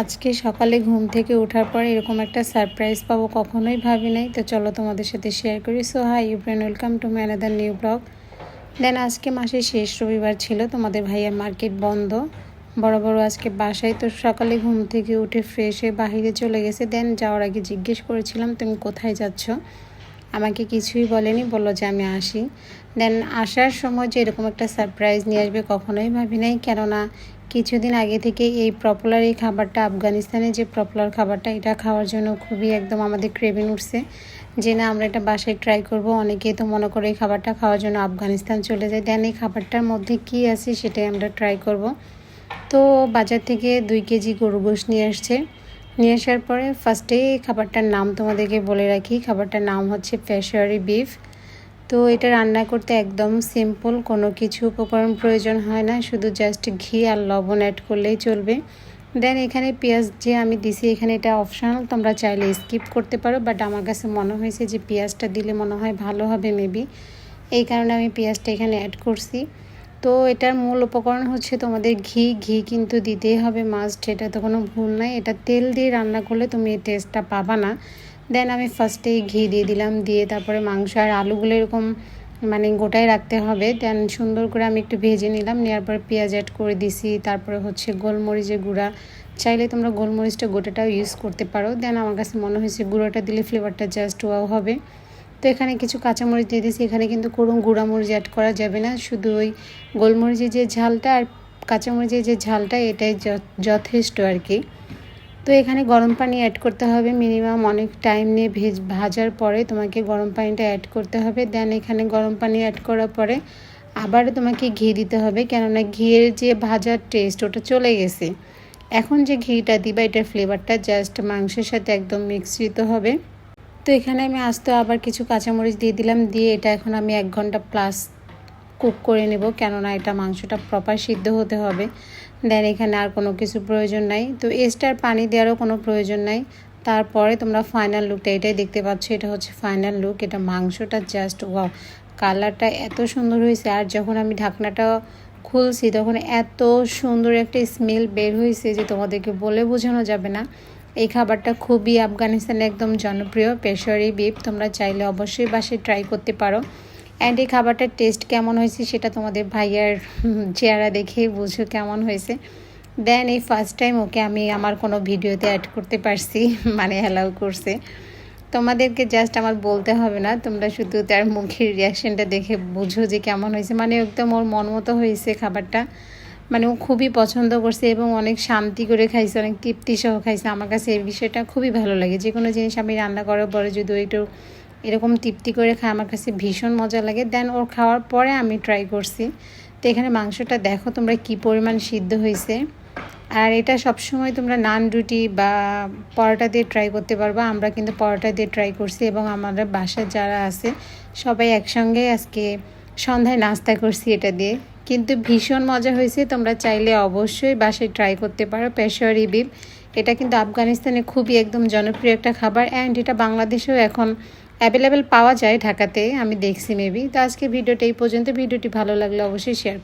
আজকে সকালে ঘুম থেকে ওঠার পর এরকম একটা সারপ্রাইজ পাবো কখনোই ভাবি নাই। তো চলো তোমাদের সাথে শেয়ার করি। So hi ইউপ্রেন welcome to my another new blog then আজকে মাসের শেষ রবিবার ছিল, তোমাদের ভাইয়ার মার্কেট বন্ধ। বড় বড় আজকে বাসায়, তো সকালে ঘুম থেকে উঠে ফ্রেশ হয়ে বাহিরে চলে গেছে। দেন যাওয়ার আগে জিজ্ঞেস করেছিলাম, তুমি কোথায় যাচ্ছ? আমাকে কিছুই বলেনি, বলল যে আমি আসি। দেন আসার সময় যে এরকম একটা সারপ্রাইজ নিয়ে আসবে কখনোই ভাবি নাই, কেননা কিছুদিন আগে থেকে এই পপুলার এই খাবারটা, আফগানিস্তানে যে পপুলার খাবারটা, এটা খাওয়ার জন্য খুবই একদম আমাদের ক্রেভিং উঠছে যে না, আমরা এটা বাসায় ট্রাই করব। অনেকেই তো মনে করে এই খাবারটা খাওয়ার জন্য আফগানিস্তান চলে যায়। দেন এই খাবারটার মধ্যে কি আছে সেটাই আমরা ট্রাই করব। তো বাজার থেকে দুই কেজি গরু গোশ নিয়ে আসছে। নিয়ে আসার পরে ফার্স্টে খাবারটার নাম তোমাদেরকে বলে রাখি। খাবারটার নাম হচ্ছে পেশোয়ারি বিফ তো এটা রান্না করতে একদম সিম্পল কোনো কিছু উপকরণ প্রয়োজন হয় না। শুধু জাস্ট ঘি আর লবণ অ্যাড করলেই চলবে। দেন এখানে পেঁয়াজ যে আমি দিছি, এখানে এটা অপশনাল তোমরা চাইলে স্কিপ করতে পারো বাট আমার কাছে মনে হয়েছে যে পেঁয়াজটা দিলে মনে হয় ভালো হবে মেবি এই কারণে আমি পেঁয়াজটা এখানে অ্যাড করছি। তো এটার মূল উপকরণ হচ্ছে তোমাদের ঘি। ঘি কিন্তু দিতেই হবে মাস্ট এটা তো কোনো ভুল নাই এটা তেল দিয়ে রান্না করলে তুমি এই টেস্টটা পাবা না। দেন আমি ফার্স্টেই ঘি দিয়ে দিলাম, দিয়ে তারপরে মাংস আর আলুগুলো এরকম মানে গোটায় রাখতে হবে। দেন সুন্দর করে আমি একটু ভেজে নিলাম, নেওয়ার পরে পেঁয়াজ অ্যাড করে দিছি। তারপরে হচ্ছে গোলমরিচের গুঁড়া। চাইলে তোমরা গোলমরিচটা গোটাটাও ইউজ করতে পারো। দেন আমার কাছে মনে হয়েছে গুঁড়োটা দিলে ফ্লেভারটা জাস্ট ওয়াও হবে। তো এখানে কিছু কাঁচামরিচ দিয়ে দিয়েছি। এখানে কিন্তু কোনো গুঁড়ামরিচ অ্যাড করা যাবে না। শুধু ওই গোলমরিচের যে ঝালটা আর কাঁচামরিচের যে ঝালটা, এটাই যথেষ্ট আর কি। তো এখানে গরম পানি অ্যাড করতে হবে মিনিমাম অনেক টাইম নিয়ে ভেজ, ভাজার পরে তোমাকে গরম পানিটা অ্যাড করতে হবে। দেন এখানে গরম পানি অ্যাড করার পরে আবার তোমাকে ঘি দিতে হবে। কেননা ঘিয়ের যে ভাজার টেস্ট ওটা চলে গেছে। এখন যে ঘিটা দিবা, এটার ফ্লেভারটা জাস্ট মাংসের সাথে একদম মিশ্রিত হবে। এখানে আমি আস্তে আবার কিছু কাঁচামরিচ দিয়ে দিলাম, দিয়ে এটা এখন আমি এক ঘণ্টা প্লাস কুক করে নেব। কেননা এটা মাংসটা প্রপার সিদ্ধ হতে হবে। দেন এখানে আর কোনো কিছু প্রয়োজন নাই। তো এক্সট্রার পানি দেওয়ারও কোনো প্রয়োজন নাই। তারপরে তোমরা ফাইনাল লুকটা এটাই দেখতে পাচ্ছ, এটা হচ্ছে ফাইনাল লুক এটা মাংসটা জাস্ট ওয়াও কালারটা এত সুন্দর হয়েছে। আর যখন আমি ঢাকনাটা খুলছি, তখন এত সুন্দর একটা স্মেল বের হয়েছে যে তোমাদেরকে বলে বোঝানো যাবে না। এই খাবারটা খুবই আফগানিস্তানে একদম জনপ্রিয় পেশরি বিপ তোমরা চাইলে অবশ্যই বাসে ট্রাই করতে পারো। অ্যান্ড এই খাবারটার টেস্ট কেমন হয়েছে সেটা তোমাদের ভাইয়ার চেহারা দেখেই বুঝো কেমন হয়েছে। দেন এই ফার্স্ট টাইম ওকে আমি আমার কোনো ভিডিওতে অ্যাড করতে পারছি মানে অ্যালাউ করছে। তোমাদেরকে জাস্ট আমার বলতে হবে না, তোমরা শুধু তার মুখের রিয়াকশানটা দেখে বুঝো যে কেমন হয়েছে। মানে একদম ওর মন মতো হয়েছে খাবারটা। মানে ও খুবই পছন্দ করছে এবং অনেক শান্তি করে খাইছে, অনেক তৃপ্তি সহ খাইছে। আমার কাছে এই বিষয়টা খুবই ভালো লাগে। যে কোনো জিনিস আমি রান্না করার পরে যদি একটু এরকম তৃপ্তি করে খায়, আমার কাছে ভীষণ মজা লাগে। দেন ওর খাওয়ার পরে আমি ট্রাই করছি। তো এখানে মাংসটা দেখো তোমরা কি পরিমাণ সিদ্ধ হয়েছে আর এটা সবসময় তোমরা নান রুটি বা পরোটা দিয়ে ট্রাই করতে পারবা। আমরা কিন্তু পরোটা দিয়ে ট্রাই করছি এবং আমাদের বাসায় যারা আছে, সবাই একসঙ্গে আজকে সন্ধ্যায় নাস্তা করছি এটা দিয়ে। কিন্তু ভীষণ মজা হয়েছে। তোমরা চাইলে অবশ্যই বাসায় ট্রাই করতে পারো পেশোয়ারি বিপ এটা কিন্তু আফগানিস্তানে খুবই একদম জনপ্রিয় একটা খাবার অ্যান্ড এটা বাংলাদেশেও এখন অ্যাভেলেবেল পাওয়া যায় ঢাকাতে। আমি দেখছি মেবি তো আজকে ভিডিওটা এই পর্যন্ত। ভিডিওটি ভালো লাগলে অবশ্যই শেয়ার